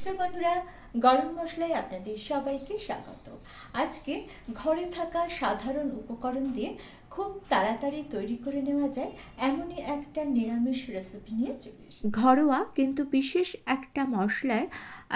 নমস্কার বন্ধুরা, গরম মশলায় আপনাদের সবাইকে স্বাগত। আজকে ঘরে থাকা সাধারণ উপকরণ দিয়ে খুব তাড়াতাড়ি তৈরি করে নেওয়া যায় এমনই একটা নিরামিষ রেসিপি নিয়ে চলে ঘরোয়া কিন্তু বিশেষ একটা মশলায়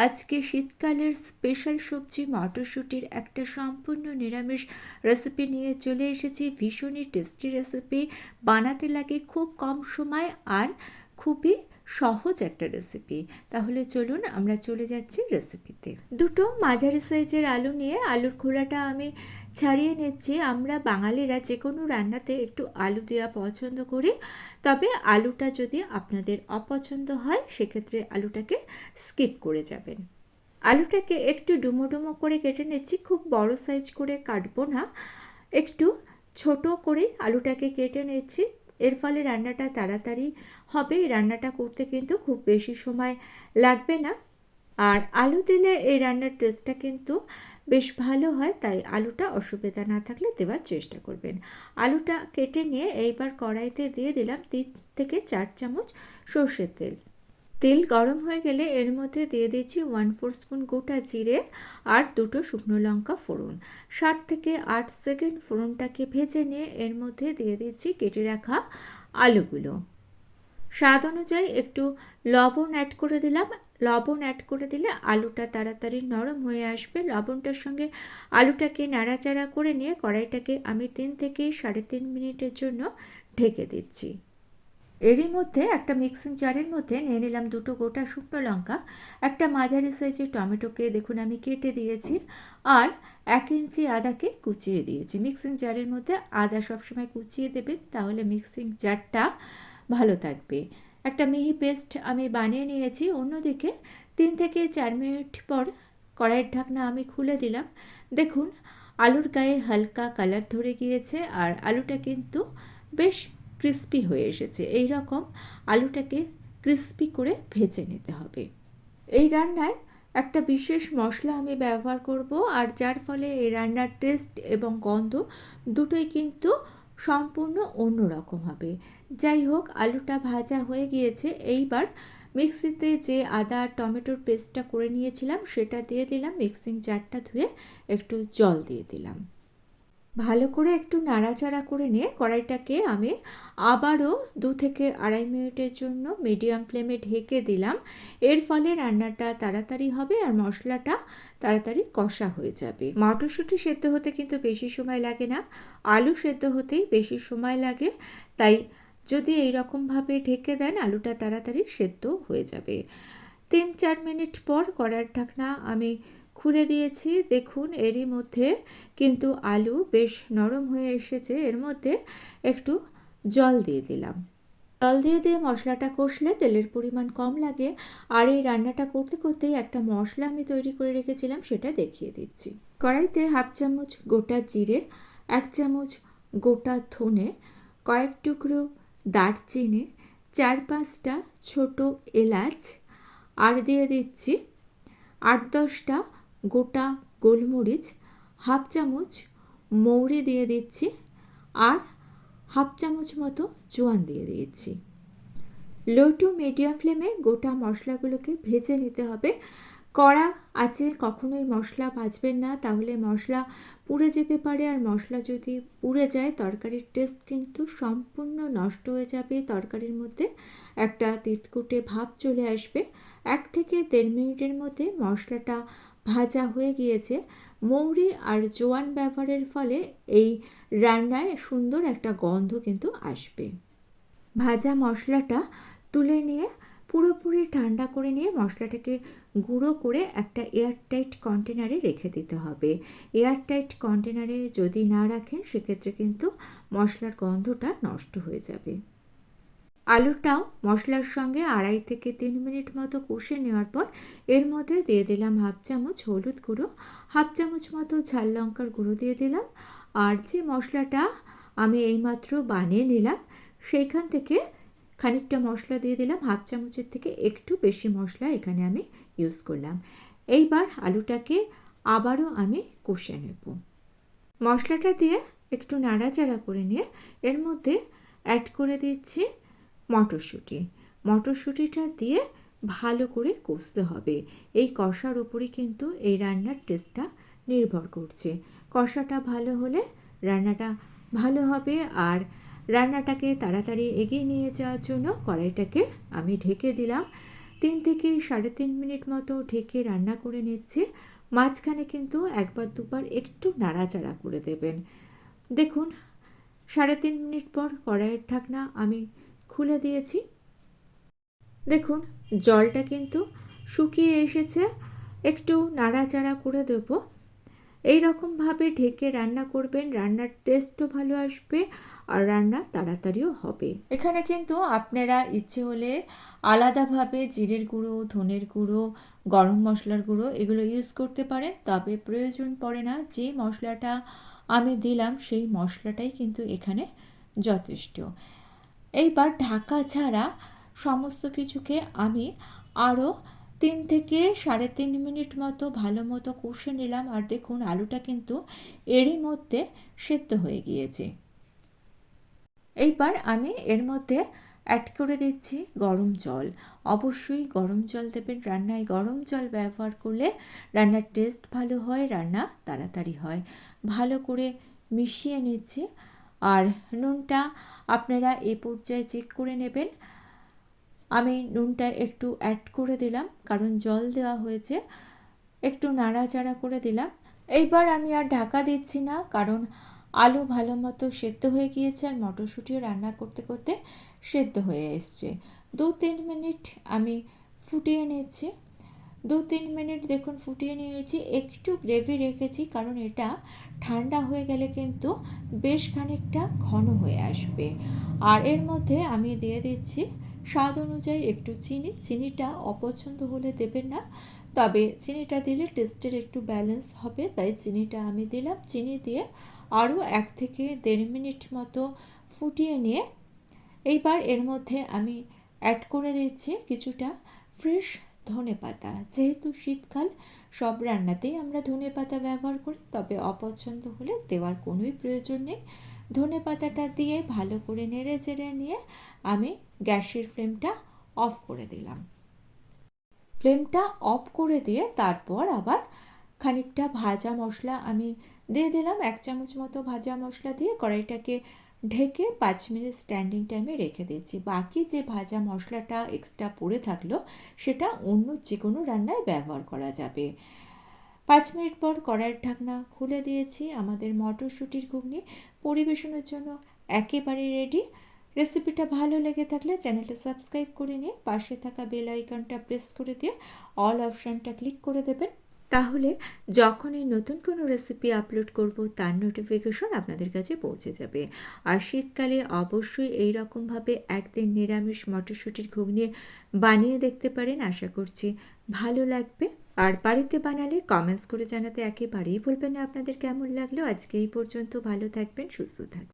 আজকে শীতকালের স্পেশাল সবজি মটরশুঁটির একটা সম্পূর্ণ নিরামিষ রেসিপি নিয়ে চলে এসেছি। ভীষণই টেস্টি রেসিপি বানাতে লাগে খুব কম সময় আর খুবই সহজ একটা রেসিপি তাহলে চলুন আমরা চলে যাচ্ছি রেসিপিতে দুটো মাঝারি সাইজের আলু নিয়ে আলুর খোলাটা আমি ছাড়িয়ে নিচ্ছি। আমরা বাঙালিরা যে কোনো রান্নাতে একটু আলু দেওয়া পছন্দ করি। তবে আলুটা যদি আপনাদের অপছন্দ হয়, সেক্ষেত্রে আলুটাকে স্কিপ করে যাবেন। আলুটাকে একটু ডুমো ডুমো করে কেটে নিচ্ছি। খুব বড় সাইজ করে কাটবো না। একটু ছোট করে আলুটাকে কেটে নিচ্ছি। এর ফলে রান্নাটা তাড়াতাড়ি হবে। রান্নাটা করতে কিন্তু খুব বেশি সময় লাগবে না। আর আলু দিলে এই রান্নার টেস্টটা কিন্তু বেশ ভালো হয়, তাই আলুটা অসুবিধা না থাকলে দেওয়ার চেষ্টা করবেন। আলুটা কেটে নিয়ে এইবার কড়াইতে দিয়ে দিলাম তিন থেকে চার চামচ সর্ষের তেল। তেল গরম হয়ে গেলে এর মধ্যে দিয়ে দিচ্ছি ওয়ান ফোর স্পুন গোটা জিরে আর দুটো শুকনো লঙ্কা ফোড়ন। ষাট থেকে আট সেকেন্ড ফোড়নটাকে ভেজে নিয়ে এর মধ্যে দিয়ে দিচ্ছি কেটে রাখা আলুগুলো। স্বাদ অনুযায়ী একটু লবণ অ্যাড করে দিলাম। লবণ অ্যাড করে দিলে আলুটা তাড়াতাড়ি নরম হয়ে আসবে। লবণটার সঙ্গে আলুটাকে নাড়াচাড়া করে নিয়ে কড়াইটাকে আমি তিন থেকে সাড়ে তিন মিনিটের জন্য ঢেকে দিচ্ছি। এরই মধ্যে একটা মিক্সিং জারের মধ্যে নিয়ে নিলাম দুটো গোটা শুকনো লঙ্কা, একটা মাঝারি সাইজের টমেটোকে দেখুন আমি কেটে দিয়েছি, আর এক ইঞ্চি আদাকে কুচিয়ে দিয়েছি। মিক্সিং জারের মধ্যে আদা সবসময় কুচিয়ে দেবেন, তাহলে মিক্সিং জারটা ভালো থাকবে। একটা মিহি পেস্ট আমি বানিয়ে নিয়েছি, অন্যদিকে তিন থেকে চার মিনিট পর কড়াইয়ের ঢাকনা আমি খুলে দিলাম। দেখুন, আলুর গায়ে হালকা কালার ধরে গিয়েছে, আর আলুটা কিন্তু বেশ ক্রিস্পি হয়ে এসেছে। এই রকম আলুটাকে ক্রিস্পি করে ভেজে নিতে হবে। এই রান্নায় একটা বিশেষ মশলা আমি ব্যবহার করব আর যার ফলে এই রান্নার টেস্ট এবং গন্ধ দুটোই কিন্তু সম্পূর্ণ অন্য রকম হবে। যাই হোক, আলুটা ভাজা হয়ে গিয়েছে। এইবার মিক্সিতে যে আদা আর টমেটোর পেস্টটা করে নিয়েছিলাম, সেটা দিয়ে দিলাম। মিক্সিং জারটা ধুয়ে একটু জল দিয়ে দিলাম। ভালো করে একটু নাড়াচাড়া করে নিয়ে কড়াইটাকে আমি আবারও দু থেকে আড়াই মিনিটের জন্য মিডিয়াম ফ্লেমে ঢেকে দিলাম। এর ফলে রান্নাটা তাড়াতাড়ি হবে আর মশলাটা তাড়াতাড়ি কষা হয়ে যাবে। মটরশুঁটি সেদ্ধ হতে কিন্তু বেশি সময় লাগে না। আলু সেদ্ধ হতেই বেশি সময় লাগে। তাই যদি এই রকমভাবে ঢেকে দেন, আলুটা তাড়াতাড়ি সেদ্ধ হয়ে যাবে। তিন চার মিনিট পর কড়ার ঢাকনা আমি খুলে দিয়েছি। দেখুন, এরই মধ্যে কিন্তু আলু বেশ নরম হয়ে এসেছে। এর মধ্যে একটু জল দিয়ে দিলাম। জল দিয়ে দিয়ে মশলাটা কষলে তেলের পরিমাণ কম লাগে। আর এই রান্নাটা করতে করতেই একটা মশলা আমি তৈরি করে রেখেছিলাম, সেটা দেখিয়ে দিচ্ছি। কড়াইতে হাফ চামচ গোটা জিরে, এক চামচ গোটা ধনে, কয়েক টুকরো দারচিনি, চার পাঁচটা ছোট এলাচ, আর দিয়ে দিচ্ছি আট দশটা গোটা গোলমরিচ হাফ চামচ মৌরি দিয়ে দিচ্ছি আর হাফ চামচ মতো জোয়ান দিয়ে দিয়েছি। লো টু মিডিয়াম ফ্লেমে গোটা মশলাগুলোকে ভেজে নিতে হবে। কড়া আছে, কখনোই মশলা ভাজবেন না। তাহলে মশলা পুড়ে যেতে পারে আর মশলা যদি পুড়ে যায়, তরকারির টেস্ট কিন্তু সম্পূর্ণ নষ্ট হয়ে যাবে। তরকারির মধ্যে একটা তিতকুটে ভাব চলে আসবে। এক থেকে দেড় মিনিটের মধ্যে মশলাটা ভাজা হয়ে গিয়েছে। মৌরি আর জোয়ান ব্যবহারের ফলে এই রান্নায় সুন্দর একটা গন্ধ কিন্তু আসবে। ভাজা মশলাটা তুলে নিয়ে পুরোপুরি ঠান্ডা করে নিয়ে মশলাটাকে গুঁড়ো করে একটা এয়ারটাইট কন্টেনারে রেখে দিতে হবে। এয়ারটাইট কন্টেনারে যদি না রাখেন, সেক্ষেত্রে কিন্তু মশলার গন্ধটা নষ্ট হয়ে যাবে। আলুটাও মশলার সঙ্গে আড়াই থেকে তিন মিনিট মতো কষে নেওয়ার পর এর মধ্যে দিয়ে দিলাম হাফ চামচ হলুদ গুঁড়ো, হাফ চামচ মতো ঝাল লঙ্কার গুঁড়ো দিয়ে দিলাম। আর যে মশলাটা আমি এইমাত্র বানিয়ে নিলাম, সেইখান থেকে খানিকটা মশলা দিয়ে দিলাম। হাফ চামচের থেকে একটু বেশি মশলা এখানে আমি ইউজ করলাম। এইবার আলুটাকে আবারও আমি কষে নেব। মশলাটা দিয়ে একটু নাড়াচাড়া করে নিয়ে এর মধ্যে অ্যাড করে দিচ্ছি মটরশুঁটি। মটরশুঁটিটা দিয়ে ভালো করে কষতে হবে। এই কষার উপরই কিন্তু এই রান্নার টেস্টটা নির্ভর করছে। কষাটা ভালো হলে রান্নাটা ভালো হবে আর রান্নাটাকে তাড়াতাড়ি এগিয়ে নিয়ে যাওয়ার জন্য কড়াইটাকে আমি ঢেকে দিলাম। তিন থেকে সাড়ে তিন মিনিট মতো ঢেকে রান্না করে নিচ্ছি। মাঝখানে কিন্তু একবার দুবার একটু নাড়াচাড়া করে দেবেন। দেখুন, সাড়ে তিন মিনিট পর কড়াইয়ের ঢাকনা আমি খুলে দিয়েছি। দেখুন, জলটা কিন্তু শুকিয়ে এসেছে। একটু নাড়াচাড়া করে দেব। এই রকমভাবে ঢেকে রান্না করবেন, রান্নার টেস্টও ভালো আসবে আর রান্না তাড়াতাড়িও হবে। এখানে কিন্তু আপনারা ইচ্ছে হলে আলাদাভাবে জিরের গুঁড়ো, ধনের গুঁড়ো, গরম মশলার গুঁড়ো এগুলো ইউজ করতে পারেন, তবে প্রয়োজন পড়ে না। যে মশলাটা আমি দিলাম, সেই মশলাটাই কিন্তু এখানে যথেষ্ট। এইবার ঢাকা ছাড়া সমস্ত কিছুকে আমি আরও তিন থেকে সাড়ে তিন মিনিট মতো ভালো মতো কষে নিলাম। আর দেখুন, আলুটা কিন্তু এরই মধ্যে সেদ্ধ হয়ে গিয়েছে। এইবার আমি এর মধ্যে অ্যাড করে দিচ্ছি গরম জল। অবশ্যই গরম জল দেবেন রান্নায়। গরম জল ব্যবহার করলে রান্নার টেস্ট ভালো হয়, রান্না তাড়াতাড়ি হয়। ভালো করে মিশিয়ে নিচ্ছি। আর নুনটা আপনারা এ পর্যায়ে চেক করে নেবেন। আমি নুনটা একটু অ্যাড করে দিলাম, কারণ জল দেওয়া হয়েছে। একটু নাড়াচাড়া করে দিলাম। এইবার আমি আর ঢাকা দিচ্ছি না, কারণ আলু ভালো মতো সেদ্ধ হয়ে গিয়েছে আর মটরশুঁটিও রান্না করতে করতে সেদ্ধ হয়ে এসছে। দু তিন মিনিট আমি ফুটিয়ে নিচ্ছি। দু তিন মিনিট দেখুন ফুটিয়ে নিয়েছি, একটু গ্রেভি রেখেছি, কারণ এটা ঠান্ডা হয়ে গেলে কিন্তু বেশ খানিকটা ঘন হয়ে আসবে। আর এর মধ্যে আমি দিয়ে দিচ্ছি স্বাদ অনুযায়ী একটু চিনি। চিনিটা অপছন্দ হলে দেবেন না, তবে চিনিটা দিলে টেস্টের একটু ব্যালেন্স হবে, তাই চিনিটা আমি দিলাম। চিনি দিয়ে আরও এক থেকে দেড় মিনিট মতো ফুটিয়ে নিয়ে এইবার এর মধ্যে আমি অ্যাড করে দিচ্ছি কিছুটা ফ্রেশ ধনে পাতা যেহেতু শীতকাল, সব রান্নাতেই আমরা ধনে পাতা ব্যবহার করি, তবে অপছন্দ হলে দেওয়ার কোনোই প্রয়োজন নেই। ধনে পাতাটা দিয়ে ভালো করে নেড়ে চেড়ে নিয়ে আমি গ্যাসের ফ্লেমটা অফ করে দিলাম। ফ্লেমটা অফ করে দিয়ে তারপর আবার খানিকটা ভাজা মশলা আমি দিয়ে দিলাম। এক চামচ মতো ভাজা মশলা দিয়ে কড়াইটাকে ঢেকে পাঁচ মিনিট স্ট্যান্ডিং টাইমে রেখে দিচ্ছি বাকি যে ভাজা মশলাটা এক্সট্রা পড়ে থাকল, সেটা অন্য যে কোনো রান্নায় ব্যবহার করা যাবে। পাঁচ মিনিট পর কড়াইয়ের ঢাকনা খুলে দিয়েছি আমাদের মটরশুঁটির ঘুগনি। পরিবেশনের জন্য একেবারে রেডি রেসিপিটা ভালো লেগে থাকলে চ্যানেলটা সাবস্ক্রাইব করে নিয়ে পাশে থাকা বেল আইকনটা প্রেস করে দিয়ে অল অপশানটা ক্লিক করে দেবেন। তাহলে যখনই নতুন কোনো রেসিপি আপলোড করব, তার নোটিফিকেশন আপনাদের কাছে পৌঁছে যাবে। আর শীতকালে অবশ্যই এই রকমভাবে একদিন নিরামিষ মটরশুঁটির ঘুগনি বানিয়ে দেখতে পারেন, আশা করছি ভালো লাগবে। আর বাড়িতে বানালে কমেন্টস করে জানাতে একেবারেই ভুলবেন না। আপনাদের কেমন লাগল? আজকে এই পর্যন্ত ভালো থাকবেন, সুস্থ থাকবেন।